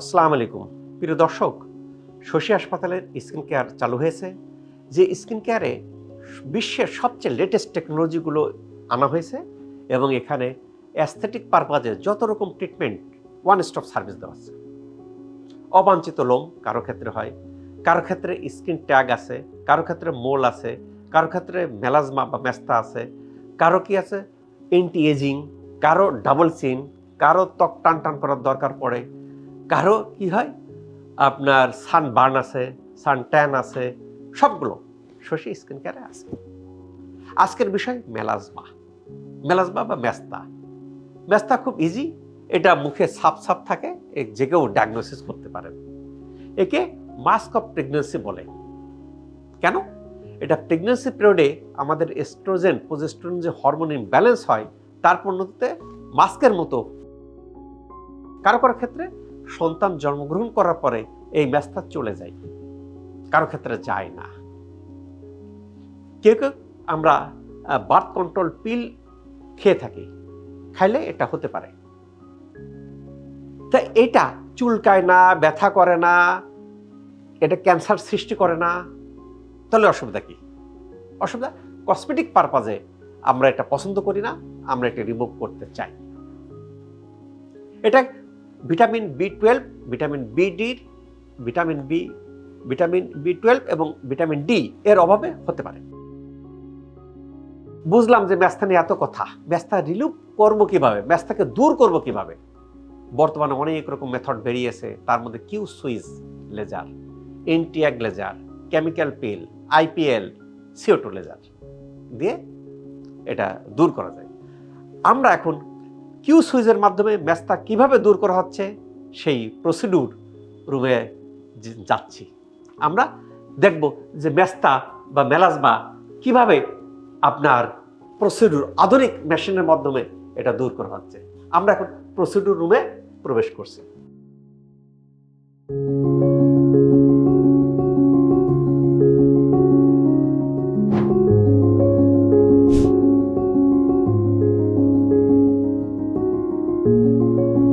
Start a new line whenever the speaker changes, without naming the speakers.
আসসালামু আলাইকুম। প্রিয় দর্শক, শশী হাসপাতালের স্কিন কেয়ার চালু হয়েছে, যে স্কিন কেয়ারে বিশ্বের সবচেয়ে লেটেস্ট টেকনোলজিগুলো আনা হয়েছে এবং এখানে অ্যাস্থেটিক পারপাজে যত রকম ট্রিটমেন্ট ওয়ান স্টপ সার্ভিস দেওয়া আছে। অবাঞ্ছিত লোম কারও ক্ষেত্রে হয়, কারও ক্ষেত্রে স্কিন ট্যাগ আছে, কারও ক্ষেত্রে মোল আছে, কারও ক্ষেত্রে মেলাজমা বা মেস্তা আছে, কারও কি আছে? এন্টি এজিং কারও ডাবল চিন কারও ত্বক টান টান করার দরকার পড়ে কারও কি হয়? আপনার সান বার্ন আছে, সান ট্যান আছে, সবগুলো শশী স্কিন কেয়ারে আছে। আজকের বিষয় মেলাজমা। মেলাজমা বা মেস্তা। মেস্তা খুব ইজি এটা মুখে সাপ সাপ থাকে যে কেউ ডায়াগনোসিস করতে পারেন। একে মাস্ক অফ প্রেগনেন্সি বলে। কেন? এটা প্রেগনেন্সি পিরিয়ডে আমাদের এস্ট্রোজেন প্রোজেস্ট্রন যে হরমোন ইমব্যালেন্স হয়, তার পরিণতিতে মাস্কের মতো। কারও কারও ক্ষেত্রে সন্তান জন্মগ্রহণ করার পরে এই মেস্তা চলে যায়। কারও ক্ষেত্রে যায় না। কেউ কেউ আমরা বার্থ কন্ট্রোল পিল খেয়ে থাকি। খাইলে এটা হতে পারে। তা এটা চুলকায় না, ব্যথা করে না, এটা ক্যান্সার সৃষ্টি করে না, তাহলে অসুবিধা কি? অসুবিধা কসমেটিক পারপাজে আমরা এটা পছন্দ করি না, আমরা এটা রিমুভ করতে চাই। এটা vitamin B twelve vitamin B ডির vitamin B vitamin B twelve এবং ভিটামিন ডি এর অভাবে হতে পারে। বুঝলাম যে ম্যাস্তা নিয়ে এত কথা। ম্যাস্তা রিলুভ করব কীভাবে? ম্যাস্তাকে দূর করব কীভাবে? বর্তমানে অনেক রকম মেথড বেরিয়েছে। তার মধ্যে Q switch laser এনটিয়াগ laser chemical peel IPL C O two laser দিয়ে এটা দূর করা যায়। আমরা এখন কিউ সুইজের মাধ্যমে ব্যস্তা কীভাবে দূর করা হচ্ছে, সেই প্রসিডিউর রুমে যাচ্ছি। আমরা দেখব যে ব্যস্তা বা মেলাজমা কীভাবে আপনার প্রসিডিউর আধুনিক মেশিনের মাধ্যমে এটা দূর করা হচ্ছে। আমরা এখন প্রসিডিউর রুমে প্রবেশ করছি। you